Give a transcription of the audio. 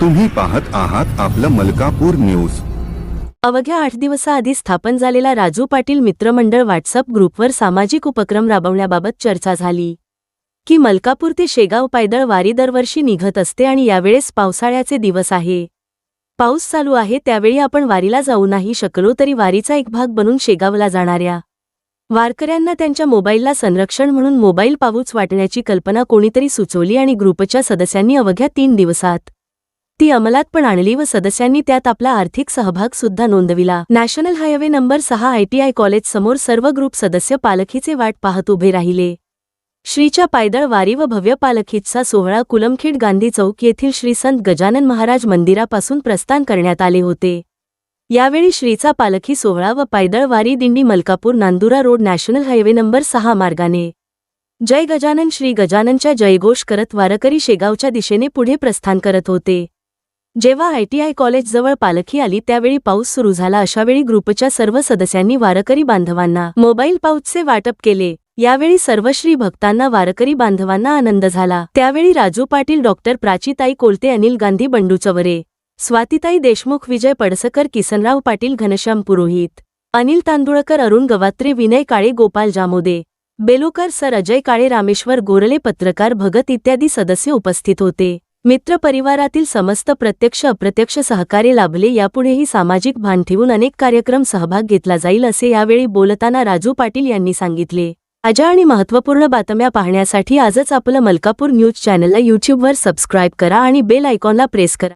तुम्ही पाहत आहात आपलं मलकापूर न्यूज. अवघ्या आठ दिवसाआधी स्थापन झालेला राजू पाटील मित्रमंडळ व्हॉट्सअप ग्रुपवर सामाजिक उपक्रम राबवण्याबाबत चर्चा झाली. की मलकापूर ते शेगाव पायदळ वारी दरवर्षी निघत असते आणि यावेळेस पावसाळ्याचे दिवस आहे. पाऊस चालू आहे त्यावेळी आपण वारीला जाऊ नाही शकलो तरी वारीचा एक भाग बनून शेगावला जाणाऱ्या. वारकऱ्यांना त्यांच्या मोबाईलला संरक्षण म्हणून मोबाईल पाऊच वाटण्याची कल्पना कोणीतरी सुचवली आणि ग्रुपच्या सदस्यांनी अवघ्या तीन दिवसात ती अंमलात पण आणली व सदस्यांनी त्यात आपला आर्थिक सहभाग सुद्धा नोंदविला. नॅशनल हायवे नंबर सहा आयटीआय कॉलेज समोर सर्व ग्रुप सदस्य पालखीचे वाट पाहत उभे राहिले. श्रीच्या पायदळ वारी व भव्य पालखीचा सोहळा कुलमखेड गांधी चौक येथील श्री संत गजानन महाराज मंदिरापासून प्रस्थान करण्यात आले होते. यावेळी श्रीचा पालखी सोहळा व पायदळ वारी दिंडी Malkapur Nandura road national highway number सहा मार्गाने. जय गजानन श्री गजाननच्या जयघोष करत वारकरी शेगावच्या दिशेने पुढे प्रस्थान करत होते. जेव्हा आयटीआय कॉलेजजवळ पालखी आली त्यावेळी पाऊस सुरू झाला. अशावेळी ग्रुपच्या सर्व सदस्यांनी वारकरी बांधवांना मोबाईल पाऊचचे वाटप केले. यावेळी सर्व श्री भक्तांना वारकरी बांधवांना आनंद झाला. त्यावेळी राजू पाटील डॉक्टर प्राचीताई कोलते अनिल गांधी बंडू चवरे स्वातीताई देशमुख विजय पडसकर किसनराव पाटील घनश्याम पुरोहित अनिल तांदुळकर अरुण गवात्रे विनय काळे गोपाल जामोदे बेलुकर सर अजय काळे रामेश्वर गोरले पत्रकार भगत इत्यादी सदस्य उपस्थित होते. मित्रपरिवारातील समस्त प्रत्यक्ष अप्रत्यक्ष सहकार्य लाभले यापुढेही सामाजिक भान ठेवून अनेक कार्यक्रम सहभाग घेतला जाईल असे यावेळी बोलताना राजू पाटील यांनी सांगितले. ताज्या आणि महत्त्वपूर्ण बातम्या पाहण्यासाठी आजच आपलं मलकापूर न्यूज चॅनलला यूट्यूबवर सबस्क्राईब करा आणि बेल आयकॉनला प्रेस करा.